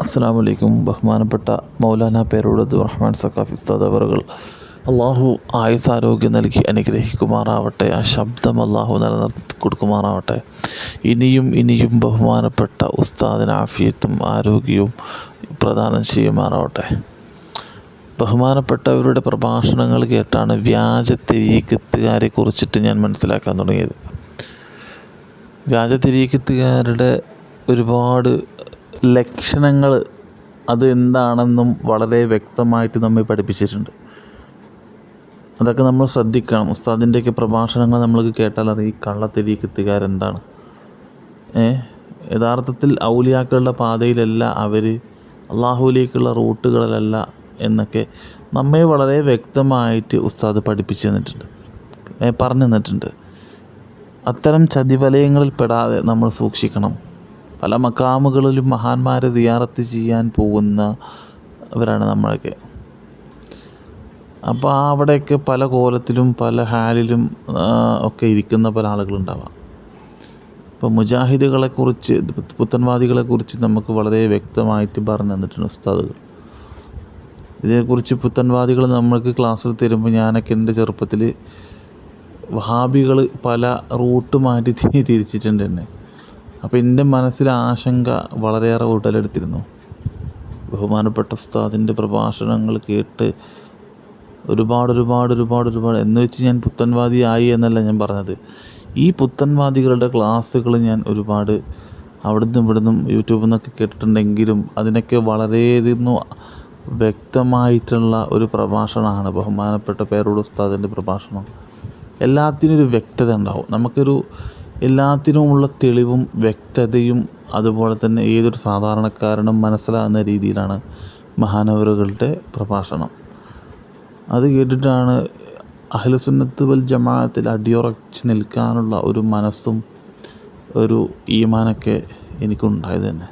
അസ്സാം വലൈക്കും ബഹുമാനപ്പെട്ട മൗലാന പേരോട് റഹ്മാൻ സക്കാഫ് ഉസ്താദ് അള്ളാഹു ആയുസാരോഗ്യം നൽകി അനുഗ്രഹിക്കുമാറാവട്ടെ. ആ ശബ്ദം അള്ളാഹു നിലനിർത്തി കൊടുക്കുമാറാവട്ടെ. ഇനിയും ഇനിയും ബഹുമാനപ്പെട്ട ഉസ്താദിന് ആഫിയത്തും ആരോഗ്യവും പ്രദാനം ചെയ്യുമാറാവട്ടെ. ബഹുമാനപ്പെട്ടവരുടെ പ്രഭാഷണങ്ങൾ കേട്ടാണ് വ്യാജ തെരീക്കത്തുകാരെ കുറിച്ചിട്ട് ഞാൻ മനസ്സിലാക്കാൻ തുടങ്ങിയത്. വ്യാജ തെരീക്കത്തുകാരുടെ ഒരുപാട് ലക്ഷണങ്ങൾ അത് എന്താണെന്നും വളരെ വ്യക്തമായിട്ട് നമ്മെ പഠിപ്പിച്ചിട്ടുണ്ട്. അതൊക്കെ നമ്മൾ ശ്രദ്ധിക്കണം. ഉസ്താദിന്റെയൊക്കെ പ്രഭാഷണങ്ങൾ നമ്മൾ കേട്ടാൽ അറിയാം ഈ എന്താണ്? ഏ? യഥാർത്ഥത്തിൽ ഔലിയാക്കളുടെ പാതയിലല്ല അവർ അള്ളാഹുവിലേക്കുള്ള റൂട്ടുകളിലല്ല എന്നൊക്കെ നമ്മെ വളരെ വ്യക്തമായിട്ട് ഉസ്താദ് പഠിപ്പിച്ചു തന്നിട്ടുണ്ട്. പറഞ്ഞു തന്നിട്ടുണ്ട്. അത്തരം ചതിവലയങ്ങളിൽ പെടാതെ നമ്മൾ സൂക്ഷിക്കണം. പല മക്കാമുകളിലും മഹാന്മാരെ സിയാറത്ത് ചെയ്യാൻ പോകുന്നവരാണ് നമ്മളൊക്കെ. അപ്പോൾ ആ അവിടെയൊക്കെ പല കോലത്തിലും പല ഹാലിലും ഒക്കെ ഇരിക്കുന്ന പല ആളുകളുണ്ടാവാം. ഇപ്പോൾ മുജാഹിദുകളെക്കുറിച്ച് പുത്തൻവാദികളെക്കുറിച്ച് നമുക്ക് വളരെ വ്യക്തമായിട്ട് പറഞ്ഞു തന്നിട്ടുണ്ട് ഉസ്താദുകൾ. ഇതിനെക്കുറിച്ച് പുത്തൻവാദികൾ നമ്മൾക്ക് ക്ലാസ്സിൽ തരുമ്പോൾ ഞാനൊക്കെ എന്റെ ചെറുപ്പത്തിൽ വഹാബികൾ പല റൂട്ട് മാറ്റി തിരിച്ചിട്ടുണ്ട് എന്നെ. അപ്പോൾ എന്റെ മനസ്സിൽ ആശങ്ക വളരെയേറെ ഉടലെടുത്തിരുന്നു. ബഹുമാനപ്പെട്ട ഉസ്താദിന്റെ പ്രഭാഷണങ്ങൾ കേട്ട് ഒരുപാട് ഒരുപാട് ഒരുപാട് ഒരുപാട് എന്ന് വെച്ച് ഞാൻ പുത്തൻവാദി ആയി എന്നല്ല ഞാൻ പറഞ്ഞത്. ഈ പുത്തൻവാദികളുടെ ക്ലാസ്സുകൾ ഞാൻ ഒരുപാട് അവിടുന്ന് ഇവിടുന്നും യൂട്യൂബിൽ നിന്നൊക്കെ കേട്ടിട്ടുണ്ടെങ്കിലും അതിനൊക്കെ വളരെയധികം വ്യക്തമായിട്ടുള്ള ഒരു പ്രഭാഷണമാണ് ബഹുമാനപ്പെട്ട പേരോട് ഉസ്താദിന്റെ പ്രഭാഷണം. എല്ലാത്തിനും ഒരു വ്യക്തത ഉണ്ടാവും. നമുക്കൊരു എല്ലാത്തിനുമുള്ള തെളിവും വ്യക്തതയും അതുപോലെ തന്നെ ഏതൊരു സാധാരണക്കാരനും മനസ്സിലാകുന്ന രീതിയിലാണ് മഹാനവറുകളുടെ പ്രഭാഷണം. അത് കേട്ടിട്ടാണ് അഹ്ലുസുന്നത്ത് വൽ ജമാഅത്തിൽ അടിയുറച്ച് നിൽക്കാനുള്ള ഒരു മനസ്സും ഒരു ഈമാനൊക്കെ എനിക്കുണ്ടായത് തന്നെ.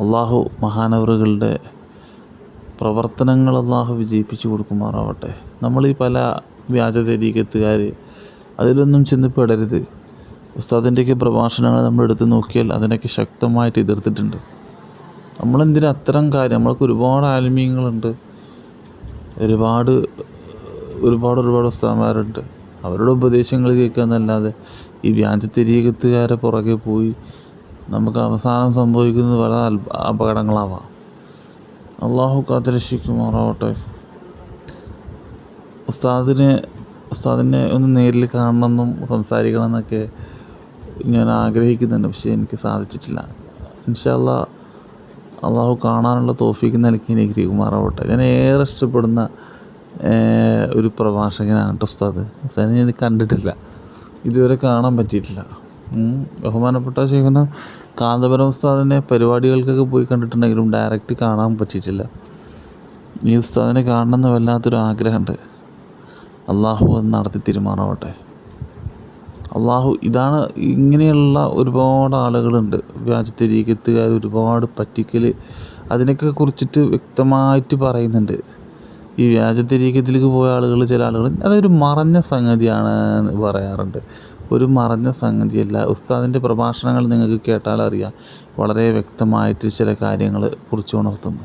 അള്ളാഹു മഹാനവറുകളുടെ പ്രവർത്തനങ്ങൾ അള്ളാഹു വിജയിപ്പിച്ചു കൊടുക്കുമാറാവട്ടെ. നമ്മൾ ഈ പല വ്യാജ തരീക്കത്തുകാർ അതിലൊന്നും ചെന്ന് പെടരുത്. ഉസ്താദിന്റെയൊക്കെ പ്രഭാഷണങ്ങൾ നമ്മൾ എടുത്തു നോക്കിയാൽ അതിനൊക്കെ ശക്തമായിട്ട് എതിർത്തിട്ടുണ്ട്. നമ്മളെന്തിനാ അത്തരം കാര്യം? നമ്മൾക്ക് ഒരുപാട് ആത്മീയങ്ങളുണ്ട് ഒരുപാട് ഒരുപാട് ഒരുപാട് ഉസ്താന്മാരുണ്ട് അവരുടെ ഉപദേശങ്ങൾ കേൾക്കുക എന്നല്ലാതെ ഈ വ്യാജത്തിരീകത്തുകാരെ പുറകെ പോയി നമുക്ക് അവസാനം സംഭവിക്കുന്നത് പല അപകടങ്ങളാവാം. അള്ളാഹു കാത്തുരക്ഷിക്കുമാറാവട്ടെ ഉസ്താദിനെ ഉസ്താദിനെ ഒന്ന് നേരിൽ കാണണമെന്നും സംസാരിക്കണം എന്നൊക്കെ ഞാൻ ആഗ്രഹിക്കുന്നുണ്ട് പക്ഷേ എനിക്ക് സാധിച്ചിട്ടില്ല. ഇൻഷാല്ല അള്ളാഹു കാണാനുള്ള തോഫീക്ക് നൽകി എനിക്ക് അനുഗ്രഹിക്കുമാറാവട്ടെ ഞാൻ ഏറെ ഇഷ്ടപ്പെടുന്ന ഒരു പ്രഭാഷകനാണ് കേട്ടോ ഉസ്താദ്. ഉസ്താദിനെ ഞാൻ കണ്ടിട്ടില്ല. ഇതുവരെ കാണാൻ പറ്റിയിട്ടില്ല. ബഹുമാനപ്പെട്ട ശേഖന കാന്തപുരം ഉസ്താദിനെ പരിപാടികൾക്കൊക്കെ പോയി കണ്ടിട്ടുണ്ടെങ്കിലും ഡയറക്റ്റ് കാണാൻ പറ്റിയിട്ടില്ല. ഈ ഉസ്താദിനെ കാണണമെന്ന് വല്ലാത്തൊരു ആഗ്രഹമുണ്ട്. അള്ളാഹു അത് നടത്തി തിരുമാറാവട്ടെ. അള്ളാഹു ഇതാണ് ഇങ്ങനെയുള്ള ഒരുപാട് ആളുകളുണ്ട്. വ്യാജത്തിരീക്കത്തുകാർ ഒരുപാട് പറ്റിക്കൽ അതിനൊക്കെ കുറിച്ചിട്ട് വ്യക്തമായിട്ട് പറയുന്നുണ്ട്. ഈ വ്യാജത്തിരീക്കത്തിലേക്ക് പോയ ആളുകൾ ചില ആളുകൾ അതൊരു മറഞ്ഞ സംഗതിയാണ് എന്ന് പറയാറുണ്ട്. ഒരു മറഞ്ഞ സംഗതിയല്ല. ഉസ്താദിന്റെ പ്രഭാഷണങ്ങൾ നിങ്ങൾക്ക് കേട്ടാൽ അറിയാം വളരെ വ്യക്തമായിട്ട് ചില കാര്യങ്ങൾ കുറിച്ച് ഉണർത്തുന്നു.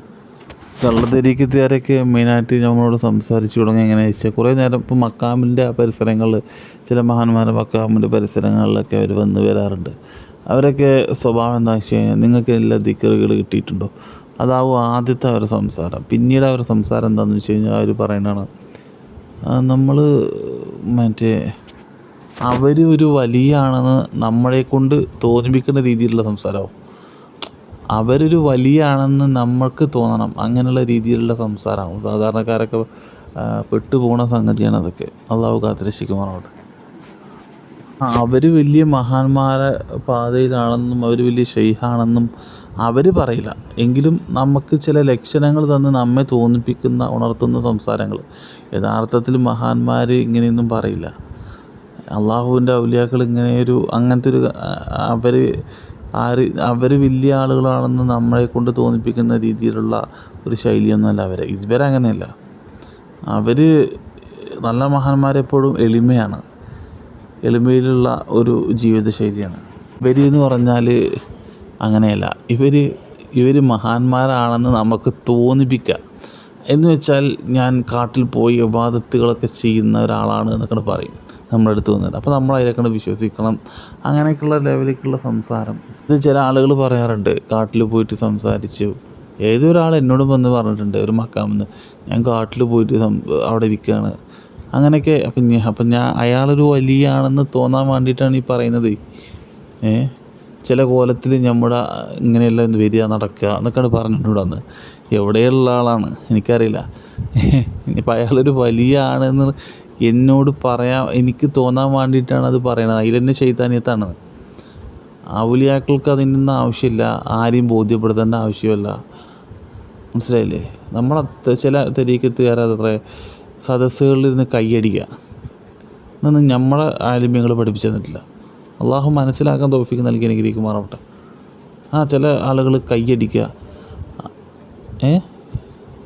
കള്ളത്തരീക്കത്തുകാരൊക്കെ മെയിനായിട്ട് നമ്മളോട് സംസാരിച്ചു തുടങ്ങി എങ്ങനെയാണെന്ന് വെച്ചാൽ കുറേ നേരം ഇപ്പോൾ മക്കാമിന്റെ പരിസരങ്ങളിൽ ചില മഹാന്മാരുടെ മക്കാമിന്റെ പരിസരങ്ങളിലൊക്കെ അവർ വന്ന് വരാറുണ്ട്. അവരൊക്കെ സ്വഭാവം എന്താണെന്ന് വെച്ച് കഴിഞ്ഞാൽ നിങ്ങൾക്ക് എല്ലാ ദിക്കറുകൾ കിട്ടിയിട്ടുണ്ടോ? അതാവും ആദ്യത്തെ അവരുടെ സംസാരം. പിന്നീട് അവരുടെ സംസാരം എന്താണെന്ന് വെച്ച് കഴിഞ്ഞാൽ അവർ പറയണതാണ് നമ്മൾ മറ്റേ അവർ ഒരു വലിയ ആണെന്ന് നമ്മളെ കൊണ്ട് തോന്നിപ്പിക്കുന്ന രീതിയിലുള്ള സംസാരമാവും. അവരൊരു വലിയ ആണെന്ന് നമ്മൾക്ക് തോന്നണം. അങ്ങനെയുള്ള രീതിയിലുള്ള സംസാരമാണ്. സാധാരണക്കാരൊക്കെ പെട്ടുപോകുന്ന സംഗതിയാണ് അതൊക്കെ. അള്ളാഹു കാത്തിരക്ഷിക്കുമാറോട് അവർ വലിയ മഹാന്മാരെ പാതയിലാണെന്നും അവർ വലിയ ഷെയ്ഹാണെന്നും അവർ പറയില്ല. എങ്കിലും നമുക്ക് ചില ലക്ഷണങ്ങൾ തന്ന് നമ്മെ തോന്നിപ്പിക്കുന്ന ഉണർത്തുന്ന സംസാരങ്ങൾ. യഥാർത്ഥത്തിൽ മഹാന്മാർ ഇങ്ങനെയൊന്നും പറയില്ല. അള്ളാഹുവിന്റെ ഔലിയാക്കൾ ഇങ്ങനെ ഒരു അങ്ങനത്തെ ഒരു അവർ ആര് അവർ വലിയ ആളുകളാണെന്ന് നമ്മളെ കൊണ്ട് തോന്നിപ്പിക്കുന്ന രീതിയിലുള്ള ഒരു ശൈലിയൊന്നുമല്ല അവരെ. ഇവരങ്ങനെയല്ല അവർ നല്ല മഹാന്മാരെപ്പോഴും എളിമയാണ്. എളിമയിലുള്ള ഒരു ജീവിതശൈലിയാണ്. ഇവർ എന്ന് പറഞ്ഞാൽ അങ്ങനെയല്ല. ഇവർ ഇവർ മഹാന്മാരാണെന്ന് നമുക്ക് തോന്നിപ്പിക്കുക എന്ന് വെച്ചാൽ ഞാൻ കാട്ടിൽ പോയി ഇബാദത്തുകളൊക്കെ ചെയ്യുന്ന ഒരാളാണ് എന്നൊക്കെ പറയും നമ്മുടെ അടുത്ത് വന്നിട്ട്. അപ്പോൾ നമ്മൾ അതിലേക്കാണ് വിശ്വസിക്കണം. അങ്ങനെയൊക്കെയുള്ള ലെവലിലേക്കുള്ള സംസാരം. ഇത് ചില ആളുകൾ പറയാറുണ്ട് കാട്ടിൽ പോയിട്ട് സംസാരിച്ചു. ഏതൊരാൾ എന്നോട് വന്ന് പറഞ്ഞിട്ടുണ്ട് ഒരു മക്കാമെന്ന്. ഞാൻ കാട്ടിൽ പോയിട്ട് അവിടെ ഇരിക്കുകയാണ് അങ്ങനെയൊക്കെ അപ്പം ഞാൻ അപ്പം ഞാൻ അയാളൊരു വലിയ ആണെന്ന് തോന്നാൻ വേണ്ടിയിട്ടാണ് ഈ പറയുന്നത്. ഏ? ചില കോലത്തിൽ നമ്മുടെ ഇങ്ങനെയല്ല വരിക നടക്കുക എന്നൊക്കെയാണ് പറഞ്ഞിട്ടുണ്ട് അന്ന് എവിടെയുള്ള ആളാണ്? എനിക്കറിയില്ല. ഇനിയിപ്പോൾ അയാളൊരു വലിയ ആണെന്ന് എന്നോട് പറയാൻ എനിക്ക് തോന്നാൻ വേണ്ടിയിട്ടാണ് അത് പറയണത്. അതിൽ തന്നെ ചൈതാന്യത്താണ് ഔലിയാക്കൾക്ക് അതിനൊന്നും ആവശ്യമില്ല. ആരെയും ബോധ്യപ്പെടുത്തേണ്ട ആവശ്യമില്ല. മനസ്സിലായില്ലേ? നമ്മൾ ചില തെരീക്കത്തുകാരത്ര സദസ്സുകളിലിരുന്ന് കൈയടിക്കുക. എന്നൊന്നും നമ്മളെ ആലിമ്യങ്ങൾ പഠിപ്പിച്ചു തന്നിട്ടില്ല. അള്ളാഹു മനസ്സിലാക്കാൻ തോഫിക്ക് നൽകി എനിക്ക് അനുഗ്രഹിക്കുമാറാവട്ടെ. ആ ചില ആളുകൾ കൈയടിക്കുക. ഏ?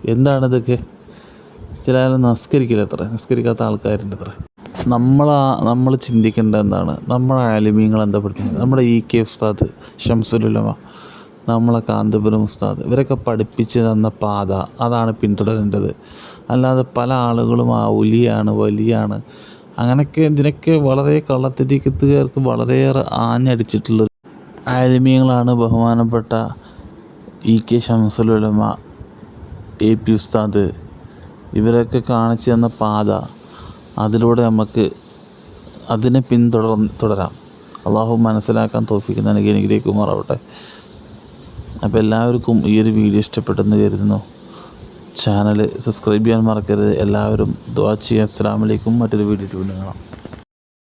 എന്താണ് ഇതൊക്കെ? ചില ആൾ നിസ്കരിക്കില്ല അത്ര. നിസ്കരിക്കാത്ത ആൾക്കാരുണ്ട് അത്ര. നമ്മൾ നമ്മൾ ചിന്തിക്കേണ്ട എന്താണ്? നമ്മളെ ആലിമീങ്ങൾ എന്താ പഠിപ്പിക്കുന്നത്? നമ്മുടെ ഇ കെ ഉസ്താദ് ഷംസുലുലമ നമ്മളെ കാന്തപുരം ഉസ്താദ് ഇവരൊക്കെ പഠിപ്പിച്ച് തന്ന പാത അതാണ് പിന്തുടരേണ്ടത്. അല്ലാതെ പല ആളുകളും ആ ഉലിയാണ് വലിയാണ്. അങ്ങനെയൊക്കെ ഇതിനൊക്കെ വളരെ കള്ളത്തിരിക്കത്തുകാർക്ക് വളരെയേറെ ആഞ്ഞടിച്ചിട്ടുള്ള ആലിമീങ്ങളാണ് ബഹുമാനപ്പെട്ട E K Shamsululama A P ഉസ്താദ് ഇവരൊക്കെ കാണിച്ചു തന്ന പാത അതിലൂടെ നമുക്ക് അതിനെ പിന്തുടർ തുടരാം. അള്ളാഹു മനസ്സിലാക്കാൻ തോൽപ്പിക്കുന്ന എനിക്ക് അനുഗ്രഹിക്കുമാറാവട്ടെ. അപ്പോൾ എല്ലാവർക്കും ഈ ഒരു വീഡിയോ ഇഷ്ടപ്പെട്ടെന്ന് കരുതുന്നു. ചാനൽ സബ്സ്ക്രൈബ് ചെയ്യാൻ മറക്കരുത്. എല്ലാവരും ദുആ ചെയ്യുക. അസ്സാം വലൈക്കും മറ്റൊരു വീഡിയോ കാണാം.